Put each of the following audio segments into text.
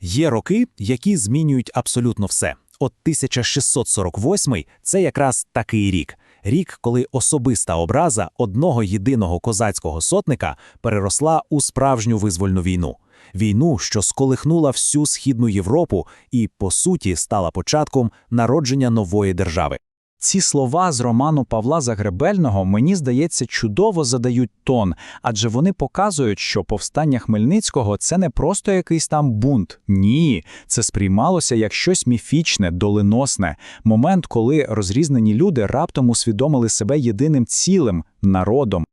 Є роки, які змінюють абсолютно все. От 1648 – це якраз такий рік. Рік, коли особиста образа одного єдиного козацького сотника переросла у справжню визвольну війну. Війну, що сколихнула всю Східну Європу і, по суті, стала початком народження нової держави. Ці слова з роману Павла Загребельного, мені здається, чудово задають тон, адже вони показують, що повстання Хмельницького це не просто якийсь там бунт. Ні, це сприймалося як щось міфічне, доленосне, момент, коли розрізнені люди раптом усвідомили себе єдиним цілим народом.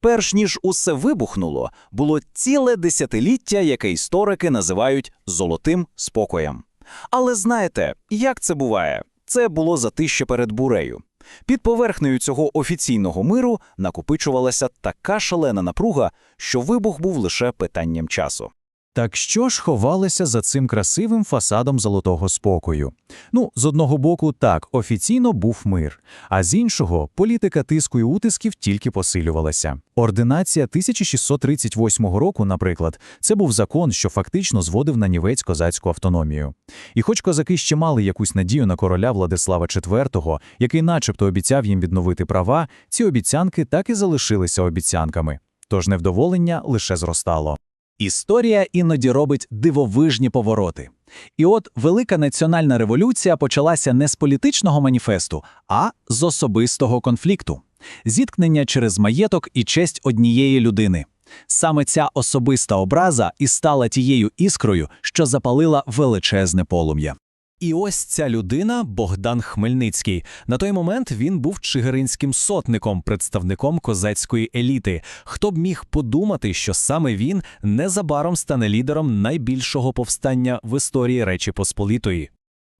Перш ніж усе вибухнуло, було ціле десятиліття, яке історики називають золотим спокоєм. Але знаєте, як це буває? Це було затище перед бурею. Під поверхнею цього офіційного миру накопичувалася така шалена напруга, що вибух був лише питанням часу. Так що ж ховалося за цим красивим фасадом золотого спокою? Ну, з одного боку, так, офіційно був мир, а з іншого, політика тиску і утисків тільки посилювалася. Ординація 1638 року, наприклад, це був закон, що фактично зводив на нівець козацьку автономію. І хоч козаки ще мали якусь надію на короля Владислава IV, який начебто обіцяв їм відновити права, ці обіцянки так і залишилися обіцянками. Тож невдоволення лише зростало. Історія іноді робить дивовижні повороти. І от велика національна революція почалася не з політичного маніфесту, а з особистого конфлікту зіткнення через маєток і честь однієї людини. Саме ця особиста образа і стала тією іскрою, що запалила величезне полум'я. І ось ця людина Богдан Хмельницький. На той момент він був чигиринським сотником, представником козацької еліти. Хто б міг подумати, що саме він незабаром стане лідером найбільшого повстання в історії Речі Посполітої.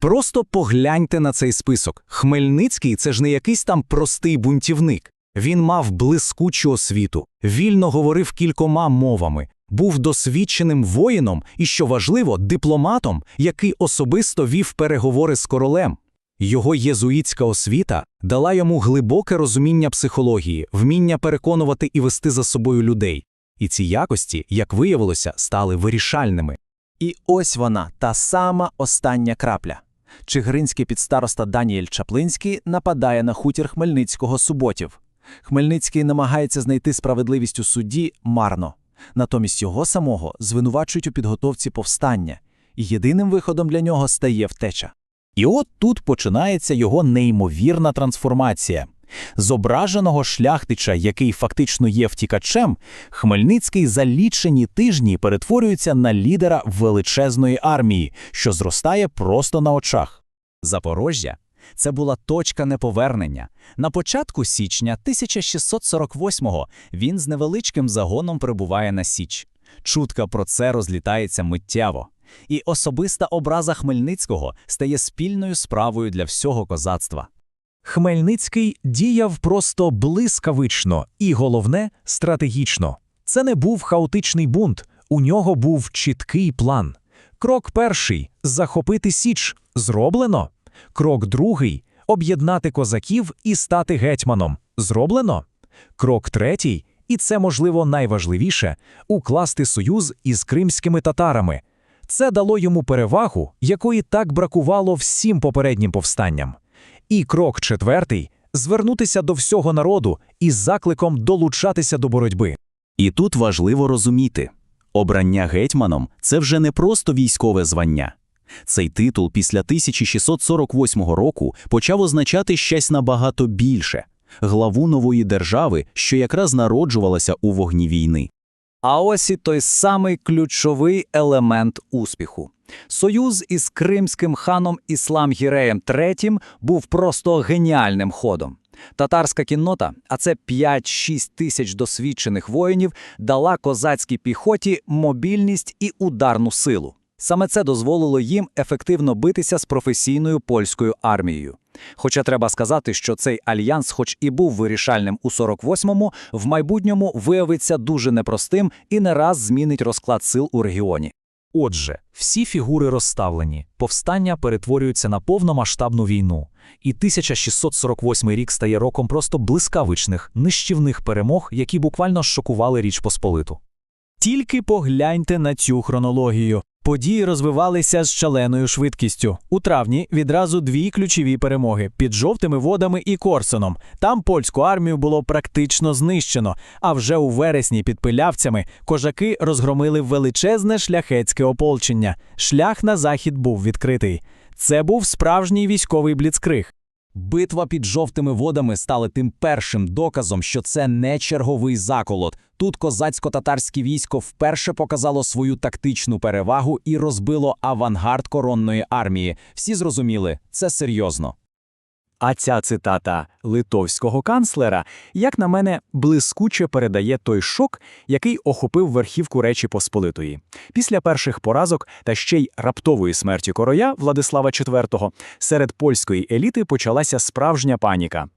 Просто погляньте на цей список. Хмельницький це ж не якийсь там простий бунтівник. Він мав блискучу освіту, вільно говорив кількома мовами, був досвідченим воїном і, що важливо, дипломатом, який особисто вів переговори з королем. Його єзуїтська освіта дала йому глибоке розуміння психології, вміння переконувати і вести за собою людей. І ці якості, як виявилося, стали вирішальними. І ось вона, та сама остання крапля. Чигиринський підстароста Даніель Чаплинський нападає на хутір Хмельницького суботів. Хмельницький намагається знайти справедливість у суді марно. Натомість його самого звинувачують у підготовці повстання, і єдиним виходом для нього стає втеча. І от тут починається його неймовірна трансформація. Зображеного шляхтича, який фактично є втікачем, Хмельницький за лічені тижні перетворюється на лідера величезної армії, що зростає просто на очах. Запорожжя це була точка неповернення. На початку січня 1648-го він з невеличким загоном прибуває на Січ. Чутка про це розлітається миттєво. І особиста образа Хмельницького стає спільною справою для всього козацтва. Хмельницький діяв просто блискавично і, головне, стратегічно. Це не був хаотичний бунт, у нього був чіткий план. Крок перший захопити Січ зроблено. Крок другий об'єднати козаків і стати гетьманом. Зроблено. Крок третій, і це, можливо, найважливіше укласти союз із кримськими татарами. Це дало йому перевагу, якої так бракувало всім попереднім повстанням. І крок четвертий звернутися до всього народу із закликом долучатися до боротьби. І тут важливо розуміти: обрання гетьманом це вже не просто військове звання. Цей титул після 1648 року почав означати щось набагато більше главу нової держави, що якраз народжувалася у вогні війни. А ось і той самий ключовий елемент успіху. Союз із кримським ханом Іслам Гіреєм III був просто геніальним ходом. Татарська кіннота, а це 5-6 тисяч досвідчених воїнів, дала козацькій піхоті мобільність і ударну силу. Саме це дозволило їм ефективно битися з професійною польською армією. Хоча треба сказати, що цей альянс, хоч і був вирішальним у 48-му, в майбутньому виявиться дуже непростим і не раз змінить розклад сил у регіоні. Отже, всі фігури розставлені, повстання перетворюються на повномасштабну війну, і 1648 рік стає роком просто блискавичних, нищівних перемог, які буквально шокували Річ Посполиту. Тільки погляньте на цю хронологію. Події розвивалися з шаленою швидкістю. У травні відразу дві ключові перемоги під жовтими водами і Корсоном. Там польську армію було практично знищено. А вже у вересні під пилявцями кожаки розгромили величезне шляхетське ополчення. Шлях на захід був відкритий. Це був справжній військовий бліцкриг. Битва під жовтими водами стала тим першим доказом, що це не черговий заколот. Тут козацько-татарське військо вперше показало свою тактичну перевагу і розбило авангард коронної армії. Всі зрозуміли, це серйозно. А ця цитата литовського канцлера, як на мене, блискуче передає той шок, який охопив верхівку Речі Посполитої. Після перших поразок та ще й раптової смерті короя Владислава IV серед польської еліти почалася справжня паніка.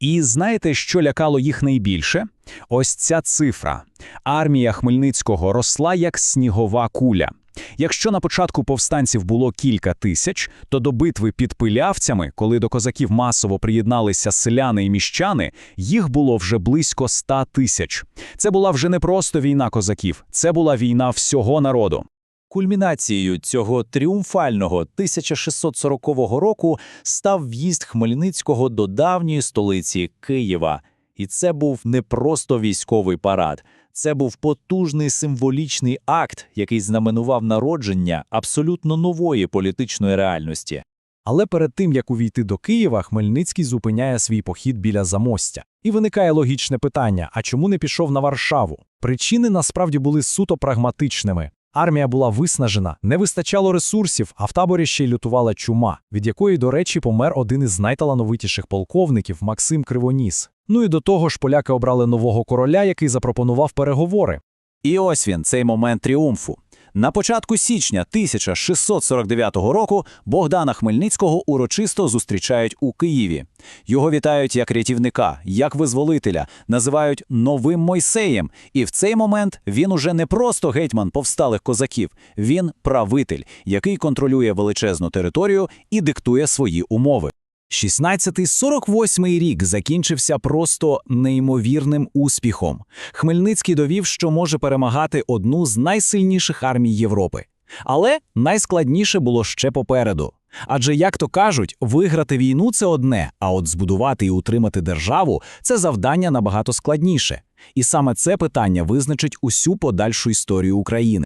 І знаєте, що лякало їх найбільше? Ось ця цифра. Армія Хмельницького росла як снігова куля. Якщо на початку повстанців було кілька тисяч, то до битви під пилявцями, коли до козаків масово приєдналися селяни і міщани, їх було вже близько ста тисяч. Це була вже не просто війна козаків, це була війна всього народу. Кульмінацією цього тріумфального 1640 року став в'їзд Хмельницького до давньої столиці Києва. І це був не просто військовий парад, це був потужний символічний акт, який знаменував народження абсолютно нової політичної реальності. Але перед тим, як увійти до Києва, Хмельницький зупиняє свій похід біля Замостя. І виникає логічне питання: а чому не пішов на Варшаву? Причини насправді були суто прагматичними. Армія була виснажена, не вистачало ресурсів, а в таборі ще й лютувала чума, від якої, до речі, помер один із найталановитіших полковників Максим Кривоніс. Ну і до того ж поляки обрали нового короля, який запропонував переговори. І ось він, цей момент тріумфу. На початку січня 1649 року Богдана Хмельницького урочисто зустрічають у Києві. Його вітають як рятівника, як визволителя, називають новим Мойсеєм. І в цей момент він уже не просто гетьман повсталих козаків, він правитель, який контролює величезну територію і диктує свої умови. 1648 рік закінчився просто неймовірним успіхом. Хмельницький довів, що може перемагати одну з найсильніших армій Європи. Але найскладніше було ще попереду. Адже, як то кажуть, виграти війну це одне, а от збудувати і утримати державу це завдання набагато складніше. І саме це питання визначить усю подальшу історію України.